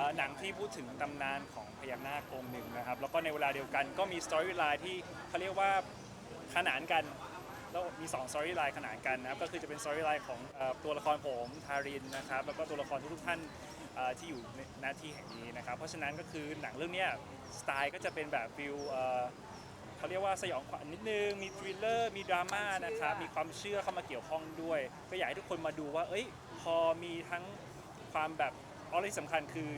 อ่อหนังที่พูดถึงตำนานของพญานาคองค์หนึ่งนะครับ แล้วก็ในเวลาเดียวกันก็มีสตอรี่ไลน์ที่เขาเรียกว่าขนานกันแล้วมี2สตอรี่ไลน์ขนานกันนะครับก็คือจะเป็นสตอรี่ไลน์ของเอ่อตัวละครผมทารินนะครับแล้วก็ตัวละครทุกๆท่านเอ่อที่อยู่ในหน้าที่แห่งนี้นะครับ เพราะฉะนั้นก็คือหนังเรื่องเนี้ยสไตล์ก็จะเป็นแบบฟิลเอ่อเขาเรียกว่าสยองขวัญนิดนึงมีทริลเลอร์มีดราม่านะครับมีความเชื่อเข้ามาเกี่ยวข้องด้วย ก็อยากให้ทุกคนมาดูว่า เอ้ยพอมีทั้งความแบบ เอาเลยสำคัญคือ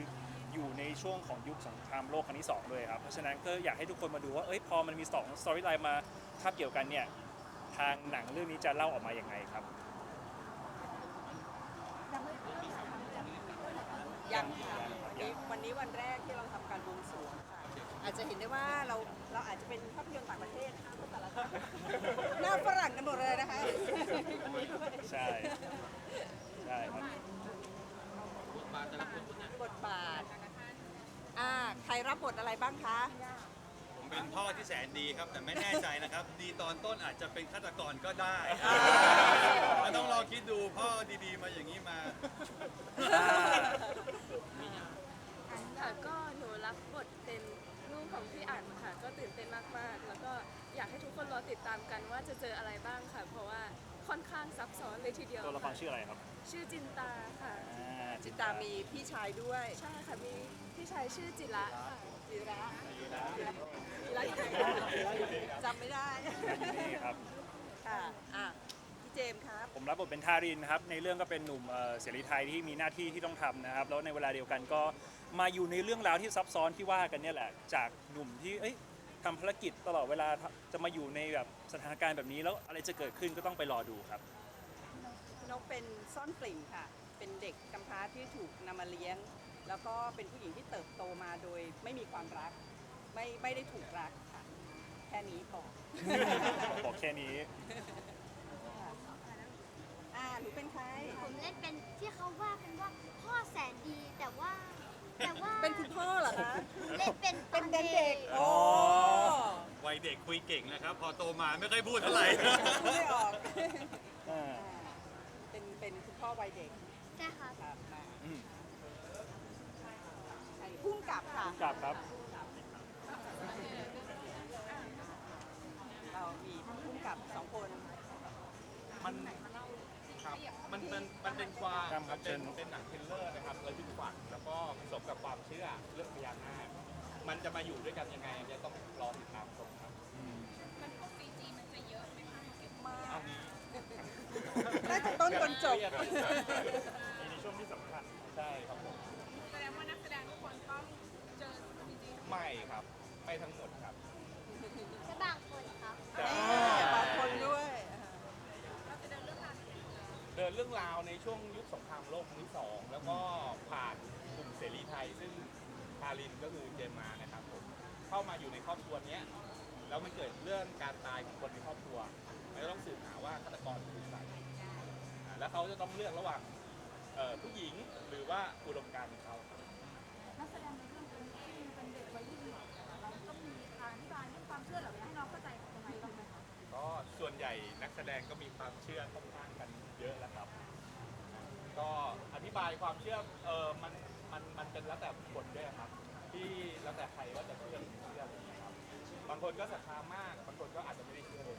อยู่ในช่วงของยุคสงครามโลกครั้งที่สองด้วยครับ เพราะฉะนั้นก็อยากให้ทุกคนมาดูว่า เอ้ยพอมันมีสองสตอรี่ไลน์มาทับเกี่ยวกันเนี่ย ทางหนังเรื่องนี้จะเล่าออกมาอย่างไงครับ ยังค่ะวันนี้วันนี้วันแรกที่เราทำการบวงสรวงค่ะ อาจจะเห็นได้ว่าเราเราอาจจะเป็นภาพยนตร์ต่างประเทศนะคะแต่ละท่านหน้าฝรั่งกันหมดเลยนะคะวันนี้ด้วย ใช่ ใช่ครับ บทบาทอ่าใครรับบทอะไรบ้าง คะ ผมเป็นพ่อที่แสนดีครับ แต่ไม่แน่ใจนะครับ ดีตอนต้นอาจจะเป็นฆาตกรก็ได้เราต้องลองคิดดูพ่อดีๆ มาอย่างนี้มาค่ะก็หนูรับบทเป็นลูกของพี่อั๋นค่ะ ก็ตื่นเต้นมากๆ แล้วก็อยากให้ทุกคนรอติดตามกันว่าจะเจออะไรบ้างค่ะ เพราะว่าค่อนข้างซับซ้อนเลยทีเดียวตัวละครชื่ออะไรครับ ชื่อจินตาค่ะอ่าจิตตามีพี่ชายด้วย ใช่ค่ะ มีพี่ชายชื่อจิระค่ะ จิระจิระจำไม่ได้นี่ครับค่ะอะพี่เจมส์ครับผมรับบทเป็นทารินครับในเรื่องก็เป็นหนุ่มเอ่อเสรีไทยที่มีหน้าที่ที่ต้องทำนะครับ แล้วในเวลาเดียวกันก็มาอยู่ในเรื่องราวที่ซับซ้อนที่ว่ากันเนี่ยแหละ จากหนุ่มที่เอ้ยทำภารกิจตลอดเวลาจะมาอยู่ในแบบสถานการณ์แบบนี้แล้วอะไรจะเกิดขึ้นก็ต้องไปรอดูครับนกเป็นซ่อนกลิ่นค่ะ เป็นเด็กกำพร้าที่ถูกนำมาเลี้ยง แล้วก็เป็นผู้หญิงที่ ไม่มีความรัก ไม่ไม่ได้ถูกรักค่ะแค่นี้พอ บอกแค่นี้ อ่าหนูเป็นใคร ผมเล่นเป็นที่เขาว่ากันว่าพ่อแสนดีแต่ว่า แต่ว่าเป็นคุณพ่อเหรอคะ เล่นเป็นเป็นเด็กๆอ๋โอ้อวัยเด็กคุยเก่งนะครับ พอโตมาไม่ค่อยพูดเท่าไหร่พูดไม่ออกอ่าเป็นเป็นคุณพ่อวัยเด็กใช่ค่ะ ครับมา อืมใช่ พุ่งกลับค่ะ กลับครับ เรามีพุ่งกลับสองคนมันครับมันเป็นมันเป็นความครับครับมันเชิเป็นญเป็นหนังเทรลเลอร์นะครับระทึกขวัญแล้วก็ผสมกับความเชื่อเรื่องพญานาคมันจะมาอยู่ด้วยกันยังไงจะต้องรอติดตามชมครับได้แต่ต้นจนจบมีในช่วงที่สำคัญใช่ครับผม แสดงว่านักแสดงทุกคนต้องเจอจริง ไม่ ครับไม่ทั้งหมดครับแค่บางคนครับแต่แม่บางคนด้วยเดินเรื่องราวในช่วงยุคสงครามโลกครั้งที่สองแล้วก็ผ่านกลุ่มเสรีไทย ซึ่งคารินก็คือเจมมานะครับผมเข้ามาอยู่ในครอบครัวเนี้ยแล้วมันเกิดเรื่องการตายของคนในครอบครัวมันก็ต้องสืบหาว่าฆาตกรคือใครอ่าแล้วเขาจะต้องเลือกระหว่างเอ่อผู้หญิงหรือว่าอุดมการณ์ของเขาครับนักแสดงใน ก็ส่วนใหญ่นักแสดงก็มีความเชื่อค่อนข้างกันเยอะแล้วครับ ก็อธิบายความเชื่อเออมันมันมันเป็นแล้วแต่บทด้วยครับ ที่แล้วแต่ใครว่าจะเชื่อหรือไม่เชื่ออะไรอย่างเงี้ยครับ บางคนก็ศรัทธามาก บางคนก็อาจจะไม่ได้เชื่อเลย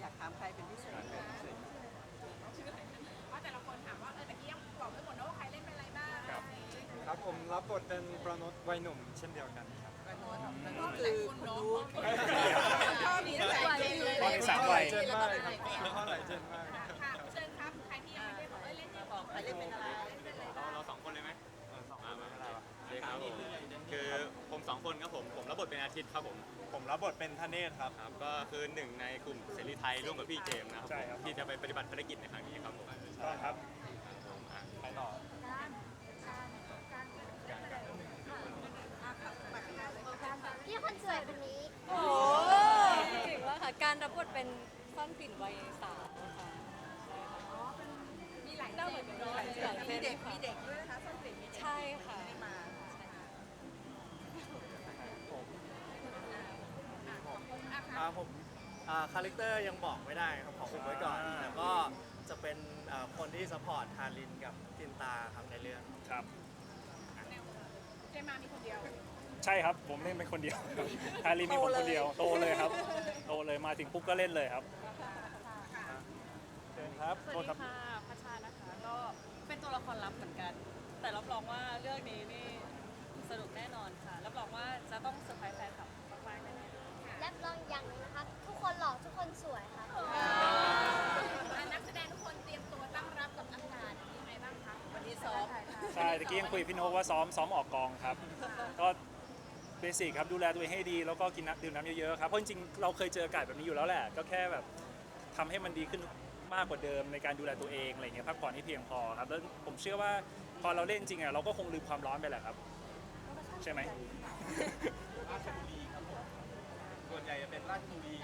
อยากถามใครเป็นพิเศษ ๆว่าแต่ละคนถามว่าเออตะกี้ยังบอกไม่หมดนะว่าใครเล่นเป็นอะไรบ้าง ครับ ครับ ผมรับบทเป็นประนุษวัยหนุ่มเช่นเดียวกันครับ ก็คือคุณรู้ชอบมีตั้งแต่เด็กเลยตอนนี้สามวัย เจนมากเลยครับเพราะหลายเจนมากค่ะเชิญครับใครที่ยังไม่ได้บอกเอ้ยเล่นเนี่ยบอกใครเล่นเป็นอะไรเราเราสองคนเลยไหมสองมาไม่เป็นไรวะครับผมคือผมสองคนครับผมผมรับบทเป็นอาทิตย์ครับผมผมรับบทเป็นทเนศครับครับ ก็คือหนึ่งในกลุ่มเสรีไทยร่วมกับพี่เจมส์นะครับใช่ครับ ที่จะไปปฏิบัติภารกิจในครั้งนี้ครับผมต้องครับ รรับบทเป็นซ่อนกลิ่นวัยสาวค่ะมีหลายหน้าเหมือนกันหลายหลายมีเส้นเด็กค่ะมีเด็กด้วยนะคะส้นกลิ่นมีเด็กใช่ค่ะไม่มาอ่าผมอ่าคาแรคเตอร์ยังบอกไม่ได้ครับขออุบไว้ก่อนอ่าแต่ก็จะเป็นอ่าดี้สปอร์ตทารินกับจินตาครับในเรื่องครับเจมามีคนเดียว ใช่ครับผมเล่นเป็นคนเดียวฮาริมีผมคนเดียวโตเลยครับ โตเลยมาถึงปุ๊บก็เล่นเลยครับเชิญครับสวัสโทษดีครับ ค่ะพัชชานะคะ ก็เป็นตัวละครลับเหมือนกัน แต่รับรองว่าเรื่องนี้นี่สนุกแน่นอนค่ะ รับรองว่าจะต้องเซอร์ไพรส์แฟนคลับมากๆแน่ๆและลองอย่างหนึงนะคะ ทุกคนหล่อทุกคนสวยค่ะ นักแสดงทุกคนเตรียมตัวตั้งรับกับอากาศยังไงบ้างคะวันนี้ซ้อม ใช่ตะกี้ยังคุยกับพี่โนกว่าซ้อมซ้อมออกกองครับ ก็ เบสิกครับดูแลตัวเองให้ดีแล้วก็กินน้ำดื่มน้ำเยอะๆครับเพราะจริงๆเราเคยเจออากาศแบบนี้อยู่แล้วแหละ ก็แค่แบบทำให้มันดีขึ้นมากกว่าเดิมในการดูแลตัวเองอะไรเงี้ยพักผ่อนให้เพียงพอครับแล้วผมเชื่อว่าพอเราเล่นจริงอะเราก็คงลืมความร้อนไปแหละครับ ใช่ไหม ราชบุรีครับผมส่วนใหญ่จะเป็นราชบุรี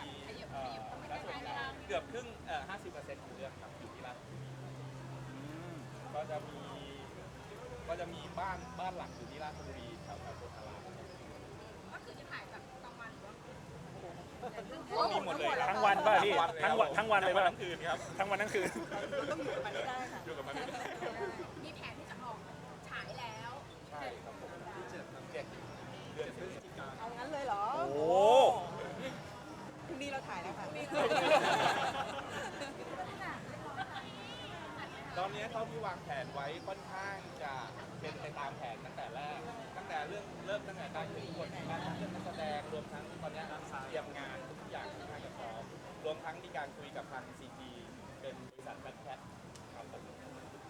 เอ่อและส่วนใหญ่เกือบครึ่งเอ่อ50%ของเรื่องครับอยู่ที่ราชบุรีก็จะมีก็จะมีบ้านบ้านหลักอยู่ที่ราชบุรีแถวแถวโพธารามก็คือจะถ่ายแบบกลางวันหรือว่า ก็มีหมดเลยครับทั้งวันป่ะพี่ทั้งวันทั้งวันเลยป่ะทั้งคืนครับทั้งวันทั้งคืนต้องอยู่กับมันให้ได้ค่ะ อยู่กับมันไม่ได้มีแผนที่จะออกฉายแล้วใช่ครับผมเจ็ดเจ็ดเดือนพฤศจิกาเอางั้นเลยเหรอ โอ้โหพรุ่งนี้เราถ่ายแล้วค่ะตอนนี้เท่าที่วางแผนไว้ค่อนข้างจะเป็นไปตามแผนตั้งแต่แรก ตั้งแต่เรื่องเริ่มตั้งแต่การเขียนบทการเรื่องนักแสดงรวมทั้งตอนนี้เตรียมงานทุกอย่างค่อนข้างจะพร้อมรวมทั้งมีการคุยกับทางซีจีเป็นบริษัทแบทแคทครับผม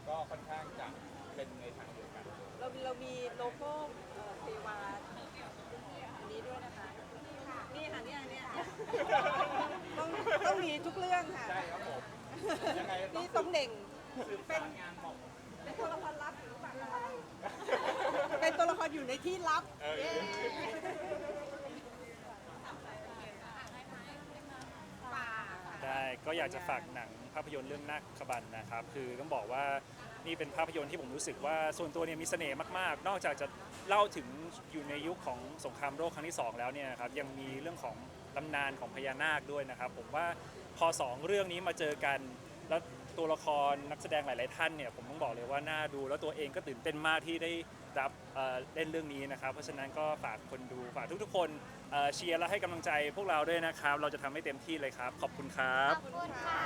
ก็ค่อนข้างจะเป็นในทางเดียวกัน เราเรามีโลโก้เอ่อเทวาอันนี้ด้วยนะคะ นี่ค่ะเนี่ยเนี่ยต้องต้องมี ทุกเรื่องค่ะ ใช่ครับผมยังไงต้องนี่ตรงเด่งสืบสารงานบอก เป็นตัวละครลับหรือเปล่าเป็นตัวละครอยู่ในที่ลับเออ เย้ได้ก็อยากจะฝากหนังภาพยนตร์เรื่องนาคขบันนะครับ คือต้องบอกว่านี่เป็นภาพยนตร์ที่ผมรู้สึกว่าส่วนตัวเนี่ยมีเสน่ห์มากๆ นอกจากจะเล่าถึงอยู่ในยุคของสงครามโลกครั้งที่2แล้วเนี่ยนะครับยังมีเรื่องของตำนานของพญานาคด้วยนะครับ ผมว่า พอสองเรื่องนี้มาเจอกัน แล้วตัวละครนักแสดงหลาย ๆ ท่านเนี่ยผมต้องบอกเลยว่าน่าดูแล้วตัวเองก็ตื่นเต้นมากที่ได้รับเอ่อเล่นเรื่องนี้นะครับ เพราะฉะนั้นก็ฝากคนดูฝากทุก ๆ คนเอ่อเชียร์และให้กำลังใจพวกเราด้วยนะครับ เราจะทำให้เต็มที่เลยครับ ขอบคุณครับ ขอบคุณค่ะ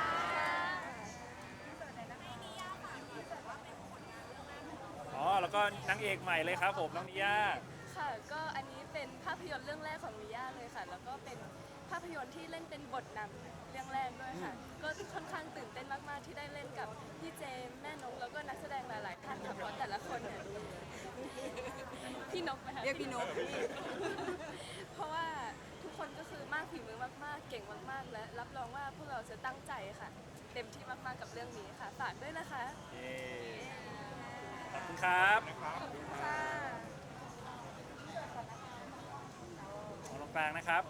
อ๋อแล้วก็นางเอกใหม่เลยครับผมน้องนิยาค่ะก็อันนี้เป็นภาพยนตร์เรื่องแรกของมิย่าเลยค่ะ แล้วก็เป็นภาพยนตร์ที่เล่นเป็นบทนำ เรื่องแรกด้วยค่ะ ก็ค่อนข้างตื่นเต้นมากๆที่ได้เล่นกับพี่เจมส์แม่นกแล้วก็นักแสดงหลายๆท่านค่ะเพราะแต่ละคนเนี่ยพี่นกไหมคะเรียกพี่นก เพราะว่าทุกคนก็คือมากฝีมือมากๆ เก่งมากๆ และรับรองว่าพวกเราจะตั้งใจค่ะ เต็มที่มากๆกับเรื่องนี้ค่ะฝากด้วยนะคะเย้ขอบคุณครับค่ะของตรงกลางนะครับ